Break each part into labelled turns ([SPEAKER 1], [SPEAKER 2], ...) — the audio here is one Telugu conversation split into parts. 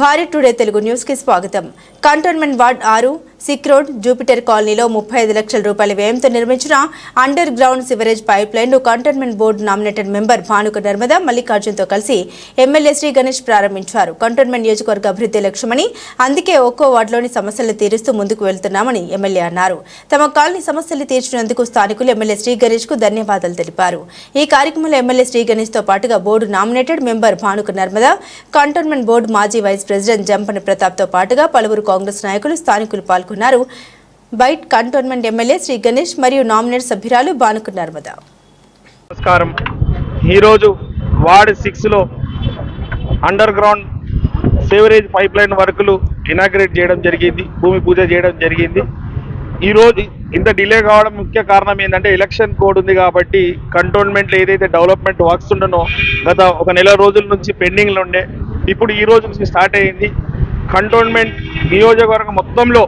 [SPEAKER 1] భారీ టుడే తెలుగు న్యూస్కి స్వాగతం. కంటోన్మెంట్ వార్డ్ ఆరు సిక్ రోడ్ జూపిటర్ కాలనీలో ముప్పై ఐదు లక్షల రూపాయల వ్యయంతో నిర్మించిన అండర్ గ్రౌండ్ సివరేజ్ పైప్ లైన్ను cantonment board nominated member Bhanuka Narmada మల్లికార్జున్తో కలిసి ఎమ్మెల్యే శ్రీ గణేష్ ప్రారంభించారు. కంటోన్మెంట్ నియోజకవర్గ అభివృద్ధి లక్ష్యమని అందుకే ఒక్కో వార్డులోని సమస్యలు తీరుస్తూ ముందుకు వెళ్తున్నామని ఎమ్మెల్యే అన్నారు. తమ కాలనీ సమస్యలు తీర్చినందుకు స్థానికులు ఎమ్మెల్యే శ్రీ గణేష్కు ధన్యవాదాలు తెలిపారు. ఈ కార్యక్రమంలో ఎమ్మెల్యే శ్రీ గణేష్తో పాటుగా board nominated member Bhanuka Narmada cantonment board మాజీ వైస్ ప్రెసిడెంట్ జంపని ప్రతాప్తో పాటుగా పలువురు కాంగ్రెస్ నాయకులు స్థానికులు పాల్గొన్నారు. Byte cantonment MLA Shri Ganesh మరియు నామినేట్ సభ్యురాలు బానుకున్నారు నర్మద.
[SPEAKER 2] నమస్కారం. ఈరోజు వార్డ్ సిక్స్లో under ground sewerage pipe line వర్కులు ఇనాగ్రేట్ చేయడం జరిగింది. భూమి పూజ చేయడం జరిగింది. ఈరోజు ఇంత డిలే కావడం ముఖ్య కారణం ఏంటంటే ఎలక్షన్ కోడ్ ఉంది కాబట్టి కంటోన్మెంట్లో ఏదైతే డెవలప్మెంట్ వర్క్స్ ఉండనో గత ఒక నెల రోజుల నుంచి పెండింగ్లో ఉండే. ఇప్పుడు ఈ రోజు నుంచి స్టార్ట్ అయ్యింది కంటోన్మెంట్ నియోజకవర్గం మొత్తంలో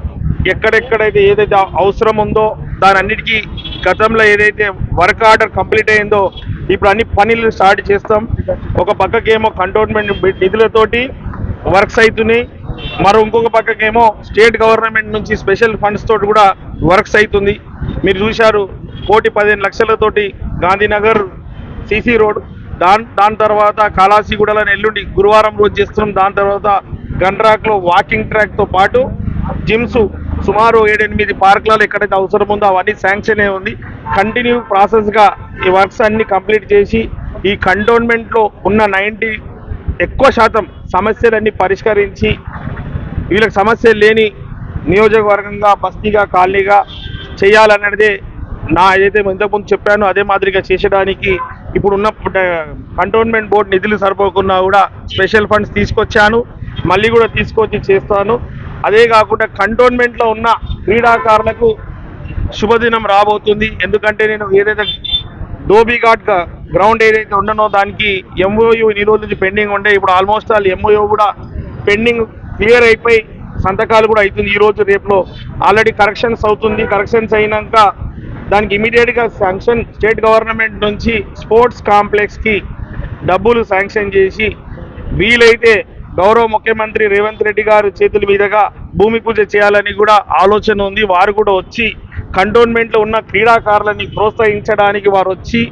[SPEAKER 2] ఎక్కడెక్కడైతే ఏదైతే అవసరం ఉందో దాని అన్నిటికీ గతంలో ఏదైతే వర్క్ ఆర్డర్ కంప్లీట్ అయిందో ఇప్పుడు అన్ని పనులు స్టార్ట్ చేస్తాం. ఒక పక్కకేమో కంటోన్మెంట్ నిధులతోటి వర్క్స్ అవుతున్నాయి మరో ఇంకొక పక్కకేమో స్టేట్ గవర్నమెంట్ నుంచి స్పెషల్ ఫండ్స్ తోటి కూడా వర్క్స్ అవుతుంది మీరు చూశారు కోటి పదిహేను లక్షలతోటి గాంధీనగర్ సిసి రోడ్ దాని దాని తర్వాత కాళాసిగూడలో ఎల్లుండి గురువారం రోజు చేస్తున్నాం. దాని తర్వాత గండ్రాక్లో వాకింగ్ ట్రాక్తో పాటు జిమ్స్ సుమారు ఏడెనిమిది పార్కులలో ఎక్కడైతే అవసరం ఉందో అవన్నీ శాంక్షన్ అయి ఉంది కంటిన్యూ ప్రాసెస్గా ఈ వర్క్స్ అన్ని కంప్లీట్ చేసి ఈ కంటోన్మెంట్లో ఉన్న నైంటీ ఎక్కువ శాతం సమస్యలన్నీ పరిష్కరించి వీళ్ళకి సమస్యలు లేని నియోజకవర్గంగా బస్తీగా కాలనీగా చేయాలన్నదే నా ఏదైతే ఇంతకుముందు చెప్పానో అదే మాదిరిగా చేసడానికి ఇప్పుడున్న కంటోన్మెంట్ బోర్డు నిధులు సరిపోకుండా కూడా స్పెషల్ ఫండ్స్ తీసుకొచ్చాను. మళ్ళీ కూడా తీసుకొచ్చి చేస్తాను. అదే కాకుండా కంటోన్మెంట్లో ఉన్న క్రీడాకారులకు శుభదినం రాబోతుంది. ఎందుకంటే నేను ఏదైతే ధోబీఘాట్ గ్రౌండ్ ఏదైతే ఉండనో దానికి ఎంఓయూ ఈ రోజు నుంచి పెండింగ్ ఉండే. ఇప్పుడు ఆల్మోస్ట్ ఆల్ ఎంఓయూ కూడా పెండింగ్ క్లియర్ అయిపోయి సంతకాలు కూడా అవుతుంది. ఈ రోజు రేపులో ఆల్రెడీ కరెక్షన్స్ అవుతుంది. కరెక్షన్స్ అయినాక దానికి ఇమీడియట్గా శాంక్షన్ స్టేట్ గవర్నమెంట్ నుంచి స్పోర్ట్స్ కాంప్లెక్స్కి డబ్బులు శాంక్షన్ చేసి వీలైతే గౌరవ ముఖ్యమంత్రి రేవంత్ రెడ్డి గారు చేతుల మీదుగా భూమి పూజ చేయాలని కూడా ఆలోచన ఉంది. వారు కూడా వచ్చి కంటోన్మెంట్లో ఉన్న క్రీడాకారులని ప్రోత్సహించడానికి వారు వచ్చి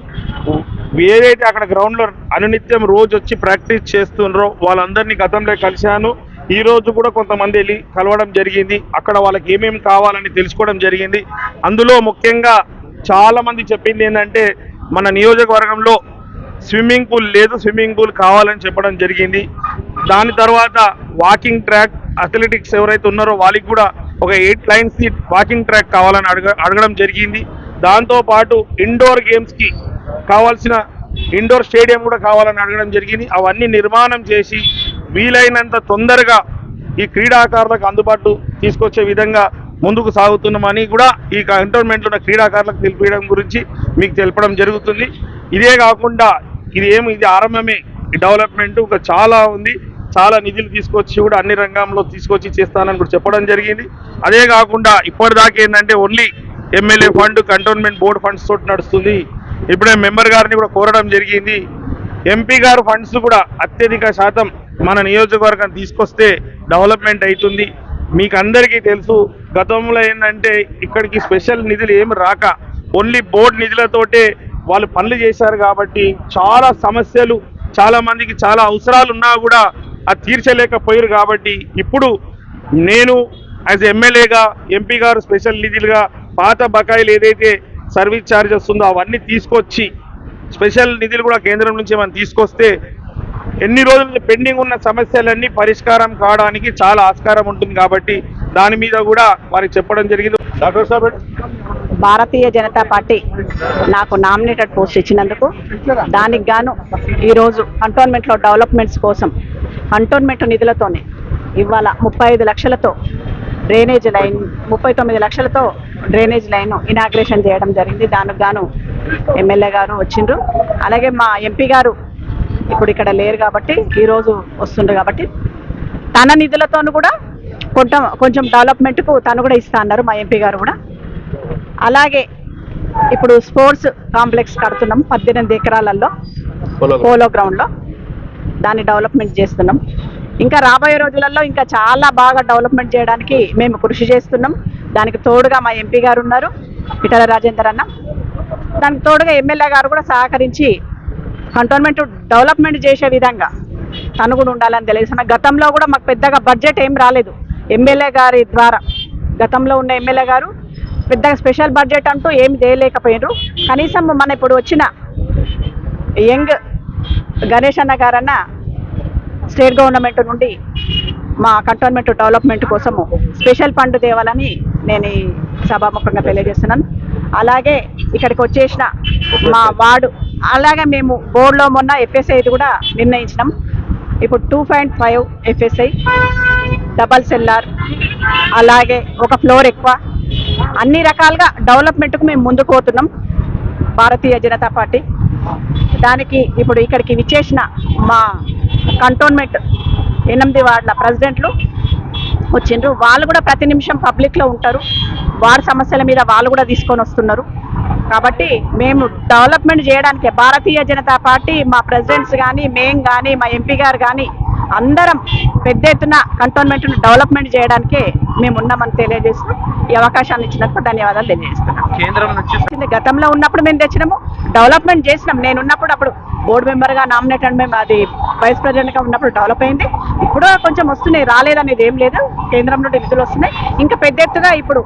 [SPEAKER 2] ఏదైతే అక్కడ గ్రౌండ్లో అనునిత్యం రోజు వచ్చి ప్రాక్టీస్ చేస్తున్నారో వాళ్ళందరినీ గతంలో కలిశాను. ఈ రోజు కూడా కొంతమంది వెళ్ళి కలవడం జరిగింది. అక్కడ వాళ్ళకి ఏమేమి కావాలని తెలుసుకోవడం జరిగింది. అందులో ముఖ్యంగా చాలా మంది చెప్పింది ఏంటంటే మన నియోజకవర్గంలో స్విమ్మింగ్ పూల్ లేదు స్విమ్మింగ్ పూల్ కావాలని చెప్పడం జరిగింది. దాని తర్వాత వాకింగ్ ట్రాక్ అథ్లెటిక్స్ ఎవరైతే ఉన్నారో వాళ్ళకి కూడా ఒక eight line seat walking track కావాలని అడగ అడగడం జరిగింది. దాంతో పాటు ఇండోర్ గేమ్స్కి కావాల్సిన ఇండోర్ స్టేడియం కూడా కావాలని అడగడం జరిగింది. అవన్నీ నిర్మాణం చేసి వీలైనంత తొందరగా ఈ క్రీడాకారులకు అందుబాటు తీసుకొచ్చే విధంగా ముందుకు సాగుతున్నామని కూడా ఈ కంటోన్మెంట్లో ఉన్న క్రీడాకారులకు తెలిపించడం గురించి మీకు తెలపడం జరుగుతుంది. ఇదే కాకుండా ఇది ఏమి ఇది ఆరంభమే. ఈ డెవలప్మెంట్ ఇంకా చాలా ఉంది. చాలా నిధులు తీసుకొచ్చి కూడా అన్ని రంగంలో తీసుకొచ్చి చేస్తానని కూడా చెప్పడం జరిగింది. అదే కాకుండా ఇప్పటిదాకా ఏంటంటే only MLA fund cantonment board funds తోటి నడుస్తుంది. ఇప్పుడే మెంబర్ గారిని కూడా కోరడం జరిగింది. ఎంపీ గారు ఫండ్స్ కూడా అత్యధిక శాతం మన నియోజకవర్గం తీసుకొస్తే డెవలప్మెంట్ అవుతుంది మీకు అందరికీ తెలుసు గతంలో ఏంటంటే ఇక్కడికి స్పెషల్ నిధులు ఏమి రాక ఓన్లీ బోర్డు నిధులతోటే వాళ్ళు పనులు చేశారు కాబట్టి చాలా సమస్యలు చాలా మందికి చాలా అవసరాలు ఉన్నా కూడా అది తీర్చలేకపోయారు కాబట్టి ఇప్పుడు నేను యాజ్ ఎమ్మెల్యేగా ఎంపీ గారు స్పెషల్ నిధులుగా పాత బకాయిలు ఏదైతే సర్వీస్ ఛార్జెస్ ఉందో అవన్నీ తీసుకొచ్చి స్పెషల్ నిధులు కూడా కేంద్రం నుంచి మనం తీసుకొస్తే ఎన్ని రోజులు పెండింగ్ ఉన్న సమస్యలన్నీ పరిష్కారం కావడానికి చాలా ఆస్కారం ఉంటుంది కాబట్టి దాని మీద కూడా వారికి చెప్పడం జరిగింది. డాక్టర్ సాబ్
[SPEAKER 3] భారతీయ జనతా పార్టీ నాకు నామినేటెడ్ పోస్ట్ ఇచ్చినందుకు దానికి గాను ఈరోజు కంటోన్మెంట్లో డెవలప్మెంట్స్ కోసం కంటోన్మెంట్ నిధులతోనే ఇవాళ ముప్పై ఐదు లక్షలతో డ్రైనేజ్ లైన్ ముప్పై తొమ్మిది లక్షలతో డ్రైనేజ్ లైన్ ఇనాగ్రేషన్ చేయడం జరిగింది. దానికి గాను ఎమ్మెల్యే గారు వచ్చిండ్రు. అలాగే మా ఎంపీ గారు ఇప్పుడు ఇక్కడ లేరు కాబట్టి ఈరోజు వస్తుండ్రు కాబట్టి తన నిధులతోనూ కూడా కొంత కొంచెం డెవలప్మెంట్కు తను కూడా ఇస్తా అన్నారు మా ఎంపీ గారు కూడా. అలాగే ఇప్పుడు స్పోర్ట్స్ కాంప్లెక్స్ కడుతున్నాం పద్దెనిమిది ఎకరాలలో పోలో గ్రౌండ్లో దాన్ని డెవలప్మెంట్ చేస్తున్నాం. ఇంకా రాబోయే రోజులలో ఇంకా చాలా బాగా డెవలప్మెంట్ చేయడానికి మేము కృషి చేస్తున్నాం. దానికి తోడుగా మా ఎంపీ గారు ఉన్నారు ఇటల రాజేందర్ అన్న. దానికి తోడుగా ఎమ్మెల్యే గారు కూడా సహకరించి కంటోన్మెంట్ డెవలప్మెంట్ చేసే విధంగా తను కూడా ఉండాలని తెలియజేస్తున్నా. గతంలో కూడా మాకు పెద్దగా బడ్జెట్ ఏం రాలేదు. ఎమ్మెల్యే గారి ద్వారా గతంలో ఉన్న ఎమ్మెల్యే గారు పెద్దగా స్పెషల్ బడ్జెట్ అంటూ ఏమి చేయలేకపోయినారు. కనీసం మన ఇప్పుడు వచ్చిన యంగ్ గణేష్ అన్న గారన్న స్టేట్ గవర్నమెంట్ నుండి మా కంటోన్మెంట్ డెవలప్మెంట్ కోసము స్పెషల్ ఫండ్ తేవాలని నేను సభాముఖంగా తెలియజేస్తున్నాను. అలాగే ఇక్కడికి వచ్చేసిన మా వార్డు అలాగే మేము బోర్డులో మొన్న ఎఫ్ఎస్ఐ కూడా నిర్ణయించినాం. ఇప్పుడు two point five FSI double cellar అలాగే ఒక ఫ్లోర్ ఎక్కువ. అన్ని రకాలుగా డెవలప్మెంట్కు మేము ముందుకు పోతున్నాం భారతీయ జనతా పార్టీ. దానికి ఇప్పుడు ఇక్కడికి విచ్చేసిన మా కంటోన్మెంట్ ఎనిమిది వార్డుల ప్రెసిడెంట్లు వచ్చిండ్రు. వాళ్ళు కూడా ప్రతి నిమిషం పబ్లిక్లో ఉంటారు. వారి సమస్యల మీద వాళ్ళు కూడా తీసుకొని వస్తున్నారు. కాబట్టి మేము డెవలప్మెంట్ చేయడానికి భారతీయ జనతా పార్టీ మా ప్రెసిడెంట్స్ కానీ మేం కానీ మా ఎంపీ గారు కానీ అందరం పెద్ద ఎత్తున కంటోన్మెంట్ను డెవలప్మెంట్ చేయడానికే మేము ఉన్నామని తెలియజేస్తూ ఈ అవకాశాన్ని ఇచ్చినందుకు ధన్యవాదాలు తెలియజేస్తున్నాం.
[SPEAKER 2] కేంద్రం నుంచి
[SPEAKER 3] గతంలో ఉన్నప్పుడు మేము తెచ్చినాము. డెవలప్మెంట్ చేసినాం. నేను ఉన్నప్పుడు అప్పుడు బోర్డు మెంబర్గా నామినేటెడ్ మేము అది వైస్ ప్రెసిడెంట్గా ఉన్నప్పుడు డెవలప్ అయింది. ఇప్పుడు కొంచెం వస్తున్నాయి రాలేదనేది ఏం లేదు. కేంద్రం నుండి నిధులు వస్తున్నాయి. ఇంకా పెద్ద ఎత్తుగా ఇప్పుడు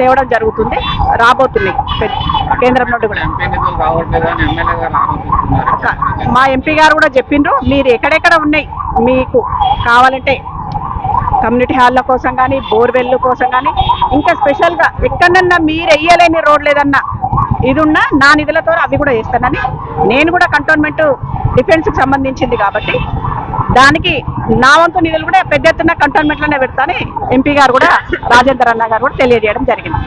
[SPEAKER 3] తేవడం జరుగుతుంది. రాబోతున్నాయి. కేంద్రం నుండి కూడా. మా ఎంపీ గారు కూడా చెప్పిండ్రు మీరు ఎక్కడెక్కడ ఉన్నాయి? మీకు కావాలంటే కమ్యూనిటీ హాల్ల కోసం కానీ బోర్వెల్ కోసం కానీ ఇంకా స్పెషల్గా ఎక్కడన్నా మీరు వెయ్యలేని రోడ్లు ఏదన్నా ఇది ఉన్నా నా నిధులతో అవి కూడా చేస్తానని నేను కూడా కంటోన్మెంట్ డిఫెన్స్కి సంబంధించింది కాబట్టి దానికి నా వంతు నిధులు కూడా పెద్ద ఎత్తున కంటోన్మెంట్లోనే పెడతానని ఎంపీ గారు కూడా రాజేందర్ అన్న గారు కూడా తెలియజేయడం జరిగింది.